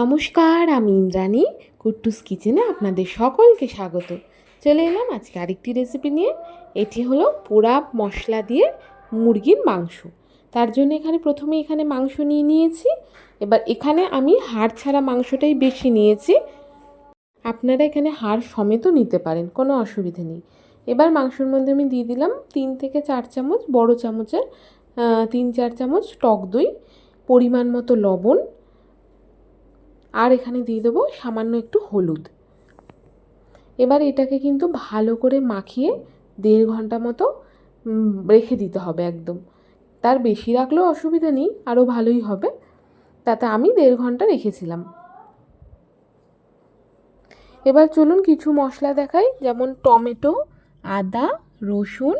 নমস্কার, আমি ইন্দ্রাণী, কুট্টুস কিচেনে আপনাদের সকলকে স্বাগত। চলে এলাম আজকে আরেকটি রেসিপি নিয়ে। এটি হলো পোড়া মশলা দিয়ে মুরগির মাংস। তার জন্য এখানে প্রথমে এখানে মাংস নিয়ে নিয়েছি। এবার এখানে আমি হাড় ছাড়া মাংসটাই বেশি নিয়েছি। আপনারা এখানে হাড় সমেতও নিতে পারেন, কোনো অসুবিধে নেই। এবার মাংসের মধ্যে আমি দিয়ে দিলাম তিন থেকে চার চামচ, বড় চামচের তিন চার চামচ টক দই, পরিমাণ মতো লবণ আর এখানে দিয়ে দেবো সামান্য একটু হলুদ। এবার এটাকে কিন্তু ভালো করে মাখিয়ে দেড় ঘণ্টা মতো রেখে দিতে হবে একদম। তার বেশি রাখলেও অসুবিধা নেই, আরও ভালোই হবে। তাতে আমি দেড় ঘণ্টা রেখেছিলাম। এবার চলুন কিছু মশলা দেখাই, যেমন টমেটো, আদা, রসুন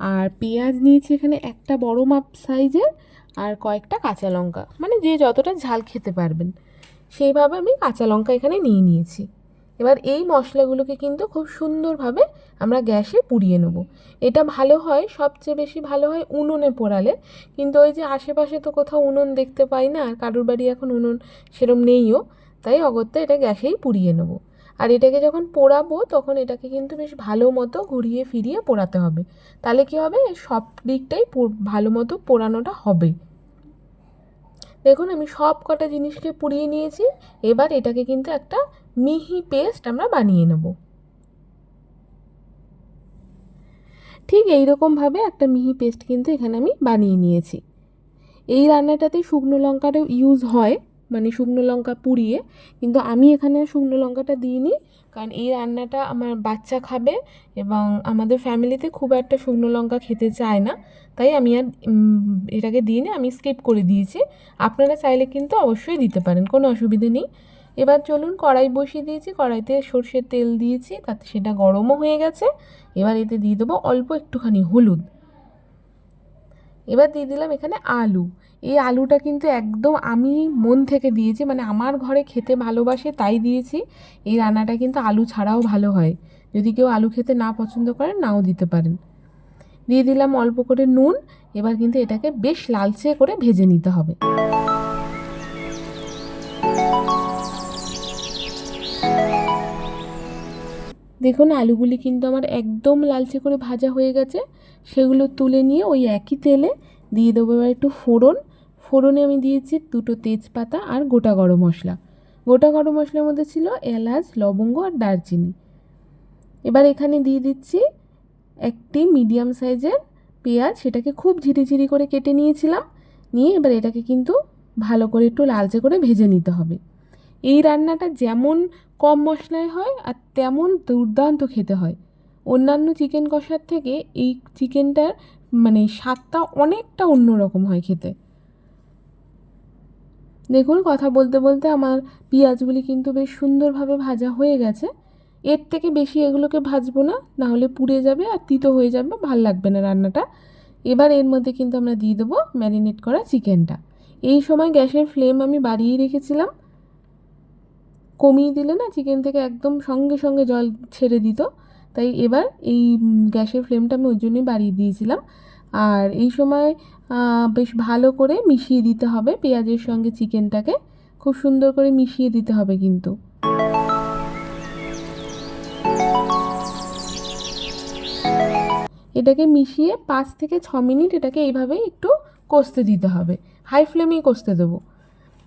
আর পেঁয়াজ নিয়েছি এখানে একটা বড় মাপ সাইজের আর কয়েকটা কাঁচা লঙ্কা। মানে যে যতটা ঝাল খেতে পারবেন। সেইভাবে আমি কাঁচা লঙ্কা এখানে নিয়ে নিয়েছি। এবার এই মশলাগুলোকে কিন্তু খুব সুন্দরভাবে আমরা গ্যাসে পুড়িয়ে নেব। এটা ভালো হয়, সবচেয়ে বেশি ভালো হয় উনুনে পোড়ালে। কিন্তু ওই যে আশেপাশে তো কোথাও উনুন দেখতে পাই না, আর কারুর বাড়ি এখন উনুন সেরম নেইও, তাই অগত্যা এটা গ্যাসেই পুড়িয়ে নেব। আর এটাকে যখন পোড়াবো, তখন এটাকে কিন্তু বেশ ভালো মতো ঘুরিয়ে ফিরিয়ে পোড়াতে হবে। তাহলে কী হবে? সব দিকটাই ভালো মতো পোড়ানোটা হবে। দেখুন, আমি সব কটা জিনিসকে পুড়িয়ে নিয়েছি। এবার এটাকে কিন্তু একটা মিহি পেস্ট আমরা বানিয়ে নেব। ঠিক এই রকমভাবে একটা মিহি পেস্ট কিন্তু এখানে আমি বানিয়ে নিয়েছি। এই রান্নাটাতে শুকনো লঙ্কারও ইউজ হয়। মানে শুকনো লঙ্কা পুড়িয়ে, কিন্তু আমি এখানে শুকনো লঙ্কাটা দিইনি, কারণ এই রান্নাটা আমার বাচ্চা খাবে এবং আমাদের ফ্যামিলিতে খুব একটা শুকনো লঙ্কা খেতে চায় না। তাই আমি আর এটাকে দিইনি, আমি স্কিপ করে দিয়েছি। আপনারা চাইলে কিন্তু অবশ্যই দিতে পারেন, কোনো অসুবিধে নেই। এবার চলুন কড়াই বসিয়ে দিয়েছি, কড়াইতে সর্ষের তেল দিয়েছি, তাতে সেটা গরমও হয়ে গেছে। এবার এতে দিয়ে দেবো অল্প একটুখানি হলুদ। এবার দিয়ে দিলাম এখানে আলু। এই আলুটা কিন্তু একদম আমি মন থেকে দিয়েছি মানে আমার ঘরে খেতে ভালোবাসে তাই দিয়েছি। এই রান্নাটা কিন্তু আলু ছাড়াও ভালো হয়। যদি কেউ আলু খেতে না পছন্দ করেন, নাও দিতে পারেন। দিয়ে দিলাম অল্প করে নুন, এবার কিন্তু এটাকে বেশ লালচে করে ভেজে নিতে হবে। দেখুন, আলুগুলি কিন্তু আমার একদম লালচে করে ভাজা হয়ে গেছে। সেগুলো তুলে নিয়ে ওই একই তেলে দিয়ে দেবো। এবার একটু ফোড়ন। ফোড়নে আমি দিয়েছি দুটো তেজপাতা আর গোটা গরম মশলা। গোটা গরম মশলার মধ্যে ছিল এলাচ, লবঙ্গ আর দারচিনি। এবার এখানে দিয়ে দিচ্ছি একটি মিডিয়াম সাইজের পেঁয়াজ। সেটাকে খুব ঝিরিঝিরি করে কেটে নিয়েছিলাম। নিয়ে এবার এটাকে কিন্তু ভালো করে একটু লালচে করে ভেজে নিতে হবে। এই রান্নাটা যেমন কম মশলায় হয় আর তেমন দুর্দান্ত খেতে হয়। অন্যান্য চিকেন কষার থেকে এই চিকেনটার মানে স্বাদটা অনেকটা অন্যরকম হয় খেতে। দেখুন, কথা বলতে বলতে আমার পেঁয়াজগুলি কিন্তু বেশ সুন্দরভাবে ভাজা হয়ে গেছে। এর থেকে বেশি এগুলোকে ভাজবো না, নাহলে পুড়ে যাবে আর তিতো হয়ে যাবে, ভালো লাগবে না রান্নাটা। এবার এর মধ্যে কিন্তু আমরা দিয়ে দেবো ম্যারিনেট করা চিকেনটা। এই সময় গ্যাসের ফ্লেম আমি বাড়িয়ে রেখেছিলাম। কমিয়ে দিলে না চিকেন থেকে একদম সঙ্গে সঙ্গে জল ছেড়ে দিত। তাই এবার এই গ্যাসের ফ্লেমটা আমি ওই জন্যই বাড়িয়ে দিয়েছিলাম। আর এই সময় বেশ ভালো করে মিশিয়ে দিতে হবে পেঁয়াজের সঙ্গে চিকেনটাকে খুব সুন্দর করে মিশিয়ে দিতে হবে কিন্তু। এটাকে মিশিয়ে পাঁচ থেকে ছ মিনিট এটাকে এইভাবে একটু কষতে দিতে হবে। হাই ফ্লেমেই কষতে দেবো।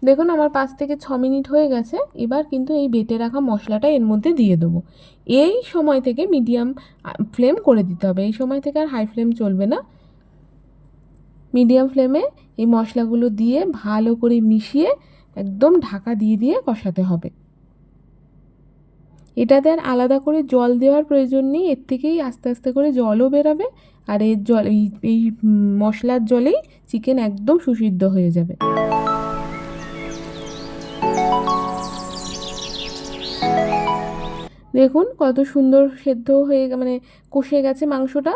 দেখুন, আমার পাঁচ থেকে ছ মিনিট হয়ে গেছে। এবার কিন্তু এই বেটে রাখা মশলাটা এর মধ্যে দিয়ে দেবো। এই সময় থেকে মিডিয়াম ফ্লেম করে দিতে হবে। এই সময় থেকে আর হাই ফ্লেম চলবে না। মিডিয়াম ফ্লেমে এই মশলাগুলো দিয়ে ভালো করে মিশিয়ে একদম ঢাকা দিয়ে দিয়ে কষাতে হবে। এটাতে আর আলাদা করে জল দেওয়ার প্রয়োজন নেই। এর থেকেই আস্তে আস্তে করে জলও বেরাবে আর এর জল, এই মশলার জলেই চিকেন একদম সুসিদ্ধ হয়ে যাবে। দেখুন কত সুন্দর সেদ্ধ হয়ে মানে কষে গেছে মাংসটা।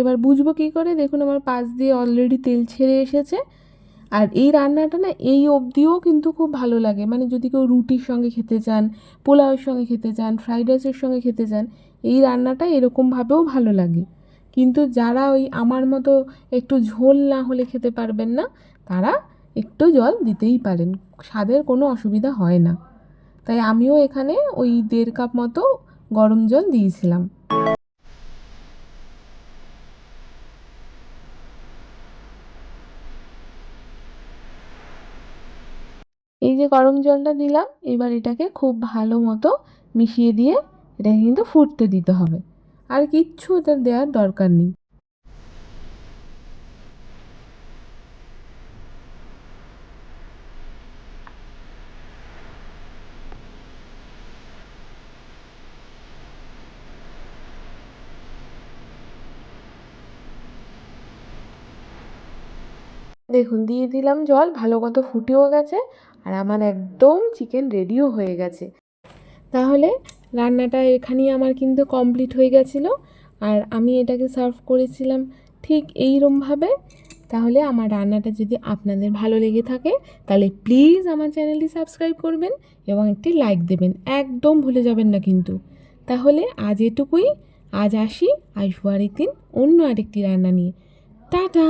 এবার বুঝব কী করে? দেখুন আমার পাশ দিয়ে অলরেডি তেল ছেড়ে এসেছে। আর এই রান্নাটা না এই অবধিও কিন্তু খুব ভালো লাগে। মানে যদি কেউ রুটির সঙ্গে খেতে চান, পোলাওয়ের সঙ্গে খেতে চান, ফ্রাইড রাইসের সঙ্গে খেতে চান, এই রান্নাটা এরকমভাবেও ভালো লাগে। কিন্তু যারা ওই আমার মতো একটু ঝোল না হলে খেতে পারবেন না, তারা একটু জল দিতেই পারেন। স্বাদের কোনো অসুবিধা হয় না। তাই আমিও এখানে ওই দেড় কাপ মতো গরম জল দিয়েছিলাম। এই যে গরম জলটা দিলাম, এবার এটাকে খুব ভালো মতো মিশিয়ে দিয়ে এটাকে কিন্তু ফুটতে দিতে হবে। আর কিচ্ছু ওটা দেওয়ার দরকার নেই। দেখুন, দিয়ে দিলাম জল, ভালো মতো ফুটেও গেছে আর আমার একদম চিকেন রেডিও হয়ে গেছে। তাহলে রান্নাটা এখানেই আমার কিন্তু কমপ্লিট হয়ে গেছিল আর আমি এটাকে সার্ভ করেছিলাম ঠিক এইরমভাবে। তাহলে আমার রান্নাটা যদি আপনাদের ভালো লেগে থাকে, তাহলে প্লিজ আমার চ্যানেলটি সাবস্ক্রাইব করবেন এবং একটি লাইক দেবেন। একদম ভুলে যাবেন না কিন্তু। তাহলে আজ এটুকুই। আজ আসি আসব আরেকদিন অন্য আরেকটি রান্না নিয়ে। টাটা!